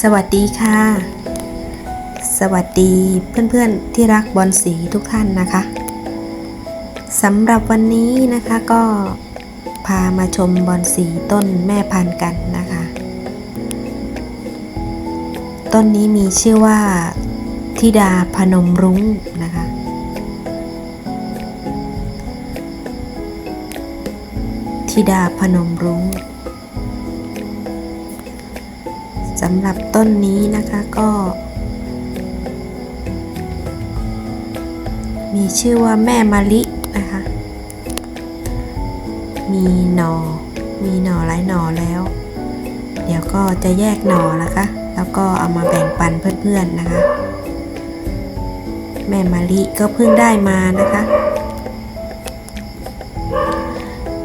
สวัสดีค่ะ สวัสดีเพื่อนๆที่รักบอลสีทุกท่านนะคะสำหรับวันนี้นะคะก็พามาชมบอลสีต้นแม่พันธุ์กันนะคะ ต้นนี้มีชื่อว่าธิดาพนมรุ้งนะคะธิดาพนมรุ้ง สำหรับต้นนี้นะคะก็ มีชื่อว่าแม่มะลินะคะ มีหนอ่อมีหน่อหลายหน่อแล้ว เดี๋ยวก็จะแยกหน่อนะคะ แล้วก็เอามาแบ่งปันเพื่อนๆนะคะ แม่มะลิก็เพิ่งได้มานะคะ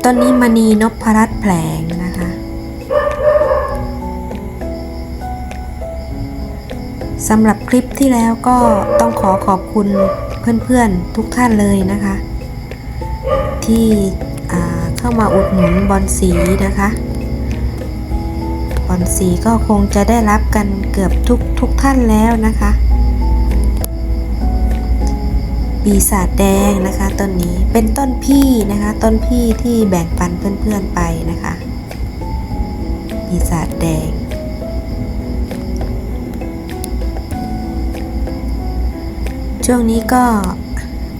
ต้นนี้มณีนพรัตน์แผลงนะ สำหรับคลิปที่แล้วก็ต้องขอขอบคุณเพื่อนๆทุกท่านเลยนะคะ ที่เข้ามาอุดหนุนบอลสีนะคะบอลสีก็คงจะได้รับกันเกือบทุกทุกท่านแล้วนะคะปีศาจแดงนะคะต้นนี้เป็นต้นพี่นะคะต้นพี่ที่แบ่งปันเพื่อนๆไปนะคะปีศาจแดง ช่วงนี้ก็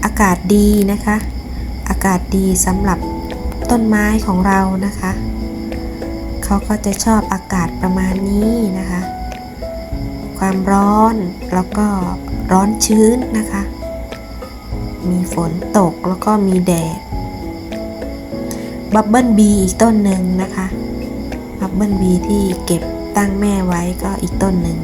อากาศดีนะคะ อากาศดีสำหรับต้นไม้ของเรานะคะ เขาก็จะชอบอากาศประมาณนี้นะคะ ความร้อนแล้วก็ร้อนชื้นนะคะ มีฝนตกแล้วก็มีแดด บับเบิลบีอีกต้นหนึ่งนะคะ บับเบิลบีที่เก็บตั้งแม่ไว้ก็อีกต้นหนึ่ง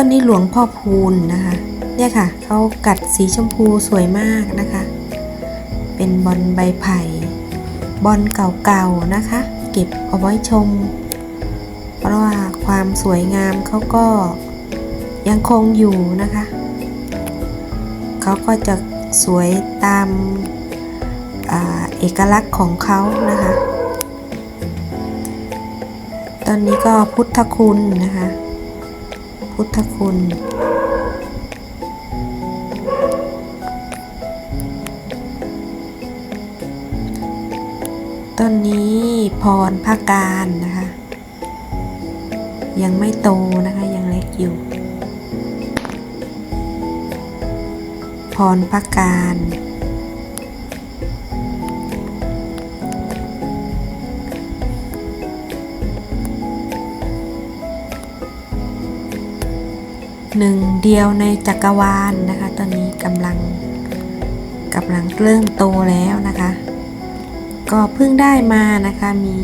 ต้นนี้หลวงพ่อพูนนะคะ เนี่ยค่ะเขากัดสีชมพูสวยมากนะคะ เป็นบอลใบไผ่บอลเก่าๆนะคะ เก็บเอาไว้ชม เพราะว่าความสวยงามเขาก็ยังคงอยู่นะคะเขาก็จะสวยตามอาเอกลักษณ์ของเขานะคะ ตอนนี้ก็พุทธคุณนะคะ พุทธคุณ ต้นนี้พรภาการนะคะ ยังไม่โตนะคะยังเล็กอยู่ พรภาการ หนึ่งเดียวในจักรวาลนะคะ ตอนนี้กำลังกำลังเริ่มโตแล้วนะคะ ก็เพิ่งได้มานะคะมี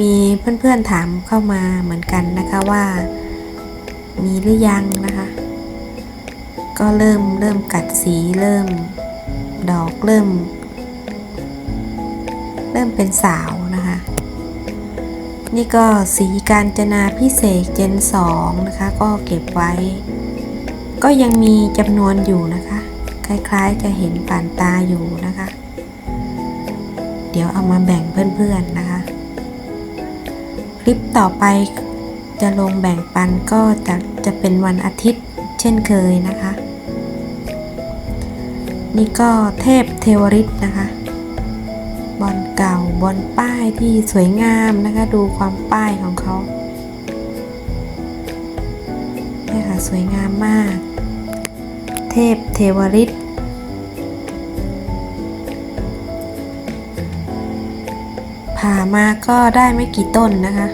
มีเพื่อนๆถามเข้ามาเหมือนกันนะคะว่า มีหรือยังนะคะ ก็เริ่มเริ่มกัดสีเริ่มดอกเริ่ม เริ่มเป็นสาว นี่ก็สีการจนาพิเศษเจน 2 นะคะ ก็เก็บไว้ ก็ยังมีจำนวนอยู่นะคะ คล้ายๆจะเห็นผ่านตาอยู่นะคะ เดี๋ยวเอามาแบ่งเพื่อนๆนะคะ คลิปต่อไปจะลงแบ่งปันก็จะจะเป็นวันอาทิตย์เช่นเคยนะคะ นี่ก็เทพเทวริตนะคะ บอลเก่าบอลป้ายที่สวยงามนะคะดูความป้ายของเขาเนี่ยค่ะสวยงามมาก เทพเทวริตผ่ามาก็ได้ไม่กี่ต้นนะคะ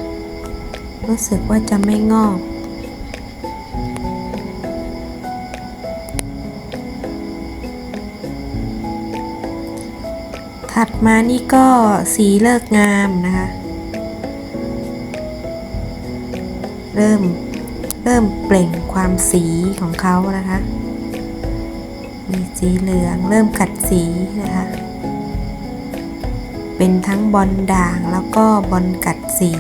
รู้สึกว่าจะไม่งอก ถัดมานี่ก็สีเลิกงามนะคะ เริ่มเริ่มเปล่งความสีของเขานะคะ มีสีเหลืองเริ่มกัดสีนะคะ เป็นทั้งบอลด่างแล้วก็บอลกัดสี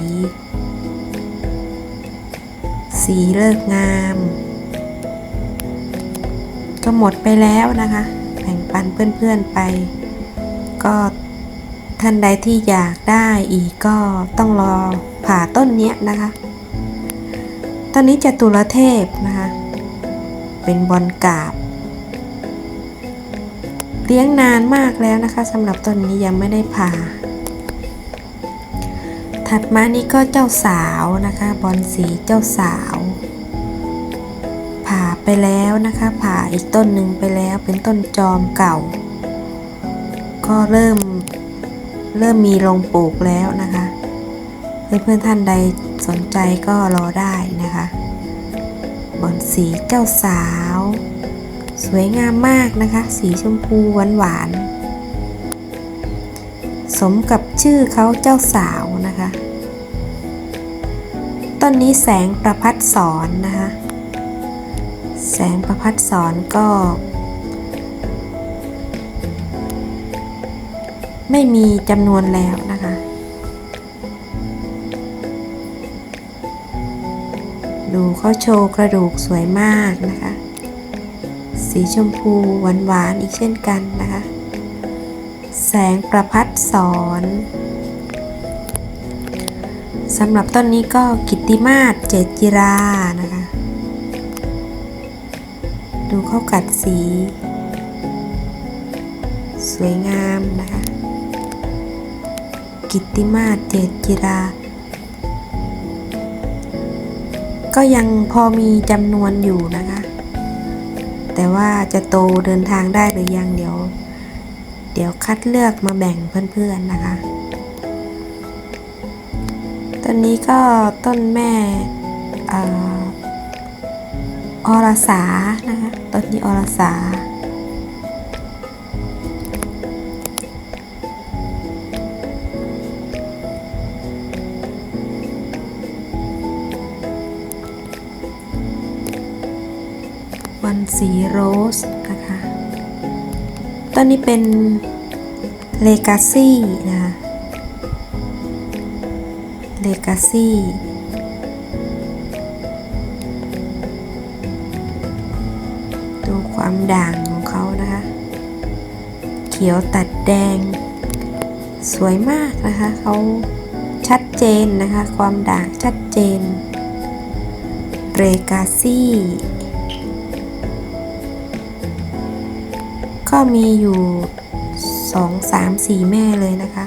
สีเลิกงาม ก็หมดไปแล้วนะคะ แบ่งปันเพื่อนๆไป ก็ท่านใดที่อยากได้อีกก็ต้องรอผ่าต้นเนี้ยนะคะ ต้นนี้จะตุลเทพนะคะ เป็นบอลกาบ เลี้ยงนานมากแล้วนะคะสำหรับต้นนี้ยังไม่ได้ผ่า ถัดมานี่ก็เจ้าสาวนะคะ บอลสีเจ้าสาว ผ่าไปแล้วนะคะ ผ่าอีกต้นหนึ่งไปแล้วเป็นต้นจอมเก่า ก็เริ่มเริ่มมีลงปลูกแล้วนะคะ เพื่อนๆท่านใดสนใจก็รอได้นะคะบอลสีเจ้าสาว สวยงามมากนะคะ สีชมพูหวานหวานๆสมกับชื่อเขาเจ้าสาวนะคะ ต้นนี้แสงประพัดสอนนะคะ แสงประพัดสอนก็ ไม่มีจำนวนแล้วนะคะ ดูเขาโชว์กระดูกสวยมากนะคะ สีชมพูหวานๆอีกเช่นกันนะคะ แสงประพัดสอนสำหรับต้นนี้ก็กิตติมาศเจจิรานะคะ ดูเข้ากัดสี สวยงามนะคะ กิตติมาศเจดจิรา ก็ยังพอมีจำนวนอยู่นะคะ แต่ว่าจะโตเดินทางได้หรือยังเดี๋ยว เดี๋ยวคัดเลือกมาแบ่งเพื่อนๆนะคะ ต้นนี้ก็ต้นแม่เอ่ออรสานะคะ ต้นนี้อรสา วันสีโรสนะคะต้นนี้เป็นเลกาซี่นะคะเลกาซี่ดูความด่างของเขานะคะ เขียวตัดแดง สวยมากนะคะเขาชัดเจนนะคะ ความด่างชัดเจนเรกาซี่ ก็มีอยู่ 2 3 4 แม่เลยนะคะ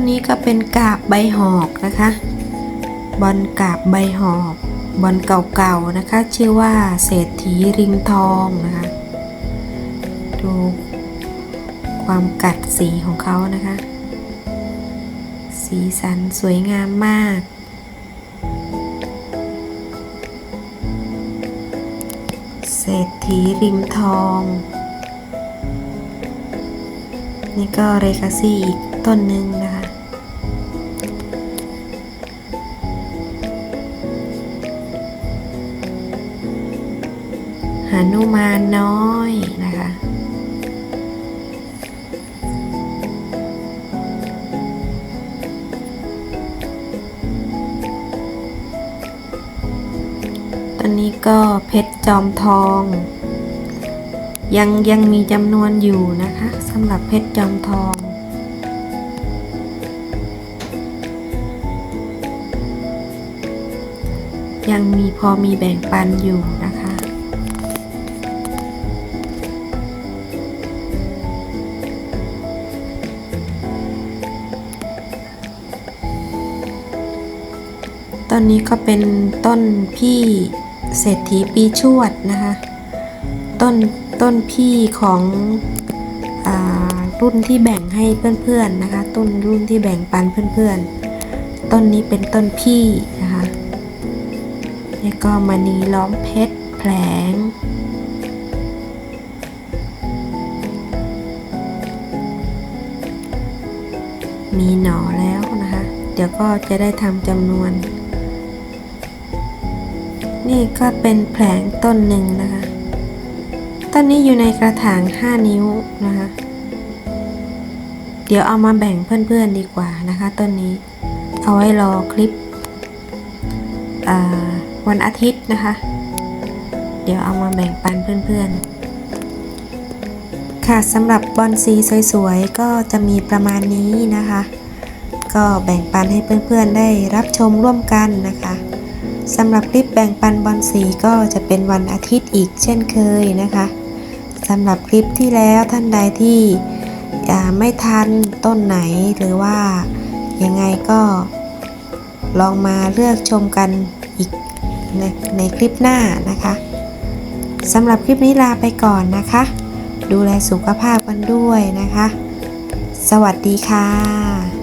นนี้ก็เป็นกาบใบหอกนะคะ บอลกาบใบหอกบอลเก่าๆนะคะ ชื่อว่าเศรษฐีริงทองนะคะดูความกัดสีของเขานะคะ สีสันสวยงามมาก เศรษฐีริมทอง นี่ก็เรคาซี่อีกต้นหนึ่งนะคะ หานุมานน้อยนะคะ ตอนนี้ก็เพชรจอมทอง ยังยังมีจำนวนอยู่นะคะสำหรับเพชรจอมทองยังมีพอมีแบ่งปันอยู่ ต้นนี้ก็เป็นต้นพี่เศรษฐีปีชวดนะคะ ต้นต้นพี่ของอารุ่นที่แบ่งให้เพื่อนๆนะคะ ต้นรุ่นที่แบ่งปันเพื่อนๆ ต้นนี้เป็นต้นพี่นะคะแล้วก็มณีล้อมเพชรแผลงมีหน่อแล้วนะคะ เดี๋ยวก็จะได้ทำจำนวน นี่ก็เป็นแผลงต้นหนึ่งนะคะ ต้นนี้อยู่ในกระถาง 5 นิ้วนะคะ เดี๋ยวเอามาแบ่งเพื่อนๆดีกว่านะคะ ต้นนี้ เอาไว้รอคลิปวันอาทิตย์นะคะ เดี๋ยวเอามาแบ่งปันเพื่อนๆ ค่ะสำหรับบอนซีสวยๆ ก็จะมีประมาณนี้นะคะ ก็แบ่งปันให้เพื่อนๆได้รับชมร่วมกันนะคะสำหรับคลิป บ่งปันบอนสีก็จะเป็นวันอาทิตย์อีกเช่นเคยนะคะสำหรับคลิปที่แล้วท่านใดที่ไม่ทันต้นไหนหรือว่ายังไงก็ลองมาเลือกชมกันอีกในในคลิปหน้านะคะสำหรับคลิปนี้ลาไปก่อนนะคะ ดูแลสุขภาพกันด้วยนะคะ สวัสดีค่ะ